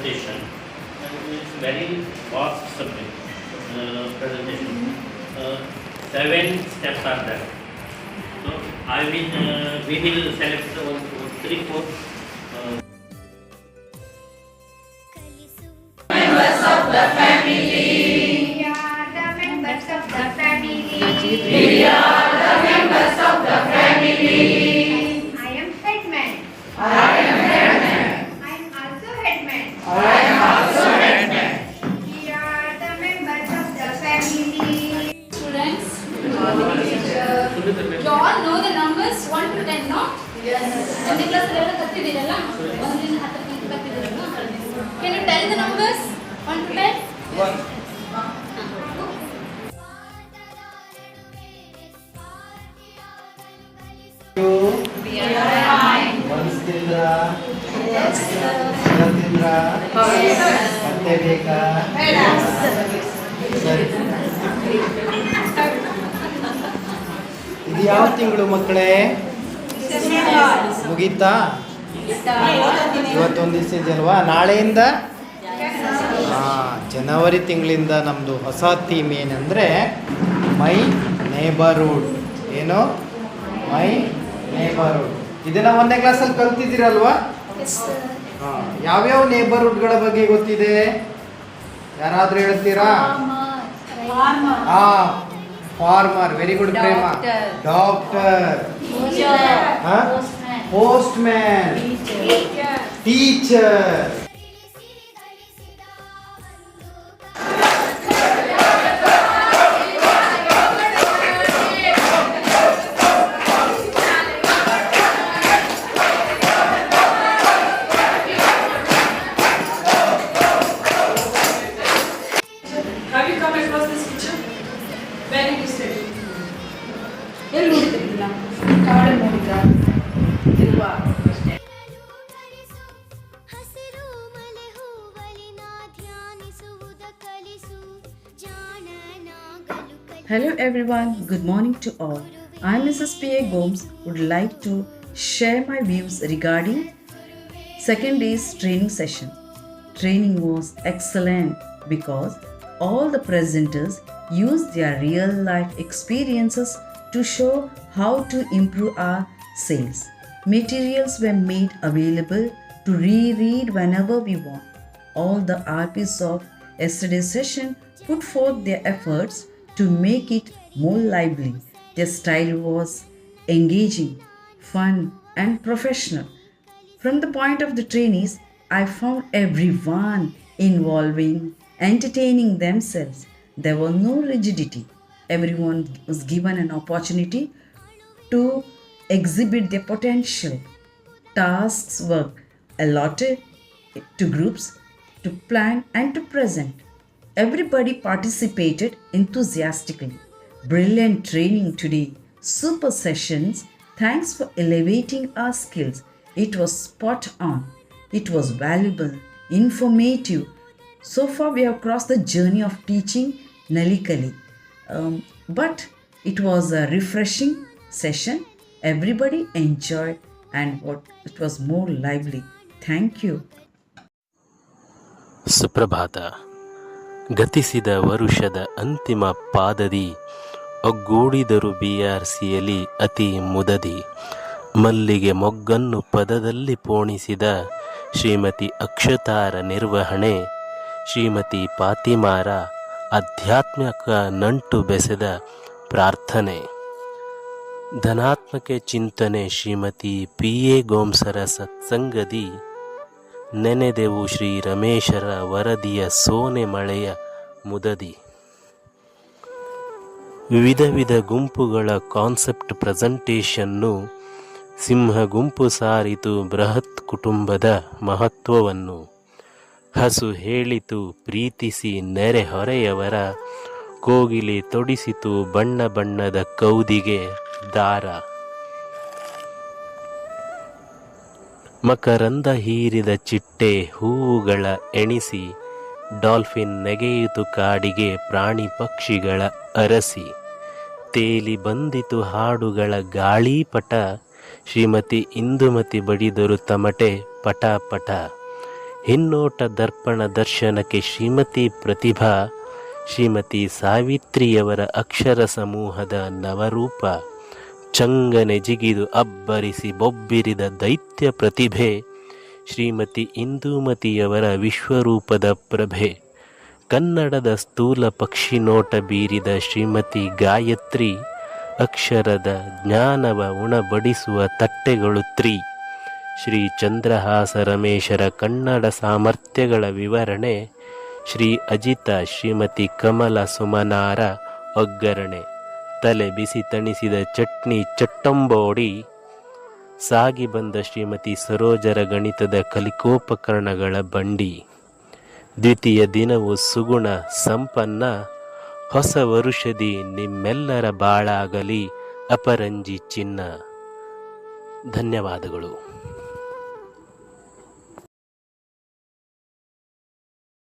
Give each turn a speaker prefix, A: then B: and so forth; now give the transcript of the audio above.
A: So, of presentation. And it's very vast subject, uh, presentation. Uh, seven steps are there. So, I will, uh, we will select uh, three, four. Uh,
B: We are the members of the family. We are
C: 10?
D: ಮನಸ್ಸಿಂದ್ರ ಜಗತ್ತಿಂದ್ರ ಮತ್ತೆ ಬೇಕಾ ಸರಿ ಇದು ಯಾವ ತಿಂಗಳು ಮಕ್ಕಳೇ? ಮುಗೀತಾ? ಇವತ್ತೊಂದು ದಿವಸ ಇದೆಯಲ್ವಾ? ನಾಳೆಯಿಂದ? ಜನವರಿ ತಿಂಗಳಿಂದ ನಮ್ಮದು ಹೊಸ ಥೀಮ್ ಏನಂದರೆ ಮೈ ನೇಬರ್ಹುಡ್ ಏನು? ಮೈ ನೇಬರ್ಹುಡ್ ಇದನ್ನ ಒಂದನೇ ಕ್ಲಾಸಲ್ಲಿ ಕಲ್ತಿದ್ದೀರಲ್ವಾ? ಹಾಂ ಯಾವ್ಯಾವ ನೇಬರ್ಹುಡ್ಗಳ ಬಗ್ಗೆ ಗೊತ್ತಿದೆ? ಯಾರಾದರೂ ಹೇಳ್ತೀರಾ? ಹಾಂ farmer very good Prema doctor postman teacher
E: Hello everyone, good morning to all. I, Mrs. P.A. Gomes, would like to share my views regarding second day's training session. Training was excellent because all the presenters used their real life experiences to show how to improve our sales. Materials were made available to reread whenever we want. All the RPs of yesterday's session put forth their efforts to make it more lively. Their style was engaging, fun, and professional. From the point of the trainees, I found everyone involving, entertaining themselves. There was no rigidity. Everyone was given an opportunity to exhibit their potential. Tasks were allotted to groups to plan and to present. Everybody participated enthusiastically. Brilliant training today. Super sessions. Thanks for elevating our skills. It was spot on. It was valuable, informative. So far, we have crossed the journey of teaching Nalikali. Um, but it was a refreshing session. Everybody enjoyed and what it was more lively. Thank you.
F: Suprabhata. ಗತಿಸಿದ ವರುಷದ ಅಂತಿಮ ಪಾದದಿ, ಒಗ್ಗೂಡಿದರು B R ಸಿಯಲ್ಲಿ ಅತಿ ಮುದದಿ. ಮಲ್ಲಿಗೆ ಮೊಗ್ಗನ್ನು ಪದದಲ್ಲಿ ಪೋಣಿಸಿದ ಶ್ರೀಮತಿ ಅಕ್ಷತಾರ ನಿರ್ವಹಣೆ, ಶ್ರೀಮತಿ ಪಾತಿಮಾರ ಆಧ್ಯಾತ್ಮಿಕ ನಂಟು ಬೆಸೆದ ಪ್ರಾರ್ಥನೆ. ಧನಾತ್ಮಕ ಚಿಂತನೆ ಶ್ರೀಮತಿ ಪಿ ಎ ಗೋಂಸರ ಸತ್ಸಂಗದಿ ನೆನೆದೆವು ಶ್ರೀ ರಮೇಶರ ವರದಿಯ ಸೋನೆ ಮಳೆಯ ಮುದದಿ. ವಿಧ ವಿಧ ಗುಂಪುಗಳ ಕಾನ್ಸೆಪ್ಟ್ ಪ್ರೆಸೆಂಟೇಷನ್ನು ಸಿಂಹ ಗುಂಪು ಸಾರಿತು ಬೃಹತ್ ಕುಟುಂಬದ ಮಹತ್ವವನ್ನು. ಹಸು ಹೇಳಿತು ಪ್ರೀತಿಸಿ ನೆರೆಹೊರೆಯವರ ಕೋಗಿಲೆ ತೊಡಿಸಿತು ಬಣ್ಣ ಬಣ್ಣದ ಕೌದಿಗೆ ದಾರ. ಮಕರಂದ ಹೀರಿದ ಚಿಟ್ಟೆ ಹೂವುಗಳ ಎಣಿಸಿ ಡಾಲ್ಫಿನ್ ನೆಗೆಯಿತು ಕಾಡಿಗೆ ಪ್ರಾಣಿ ಪಕ್ಷಿಗಳ ಅರಸಿ. ತೇಲಿ ಬಂದಿತು ಹಾಡುಗಳ ಗಾಳಿಪಟ, ಶ್ರೀಮತಿ ಇಂದುಮತಿ ಬಡಿದರು ತಮಟೆ ಪಟ ಪಟ ಹಿನ್ನೋಟ ದರ್ಪಣ ದರ್ಶನಕ್ಕೆ ಶ್ರೀಮತಿ ಪ್ರತಿಭಾ, ಶ್ರೀಮತಿ ಸಾವಿತ್ರಿಯವರ ಅಕ್ಷರ ಸಮೂಹದ ನವರೂಪ. ಚಂಗನೆ ಜಿಗಿದು ಅಬ್ಬರಿಸಿ ಬೊಬ್ಬಿರಿದ ದೈತ್ಯ ಪ್ರತಿಭೆ. ಶ್ರೀಮತಿ ಇಂದೂಮತಿಯವರ ವಿಶ್ವರೂಪದ ಪ್ರಭೆ. ಕನ್ನಡದ ಸ್ಥೂಲ ಪಕ್ಷಿ ನೋಟ ಬೀರಿದ ಶ್ರೀಮತಿ ಗಾಯತ್ರಿ. ಅಕ್ಷರದ ಜ್ಞಾನವ ಉಣಬಡಿಸುವ ತಟ್ಟೆಗಳು ತ್ರಿ. ಶ್ರೀ ಚಂದ್ರಹಾಸ ರಮೇಶರ ಕನ್ನಡ ಸಾಮರ್ಥ್ಯಗಳ ವಿವರಣೆ. ಶ್ರೀ ಅಜಿತ ಶ್ರೀಮತಿ ಕಮಲ ಸುಮನಾರ ಒಗ್ಗರಣೆ. ತಲೆ ಬಿಸಿ ತಣಿಸಿದ ಚಟ್ನಿ ಚಟ್ಟಂಬೋಡಿ ಸಾಗಿ ಬಂದ ಶ್ರೀಮತಿ ಸರೋಜರ ಗಣಿತದ ಕಲಿಕೋಪಕರಣಗಳ ಬಂಡಿ. ದ್ವಿತೀಯ ದಿನವು ಸುಗುಣ ಸಂಪನ್ನ, ಹೊಸ ವರುಷದಿ ನಿಮ್ಮೆಲ್ಲರ ಬಾಳಾಗಲಿ ಅಪರಂಜಿ ಚಿನ್ನ. ಧನ್ಯವಾದಗಳು.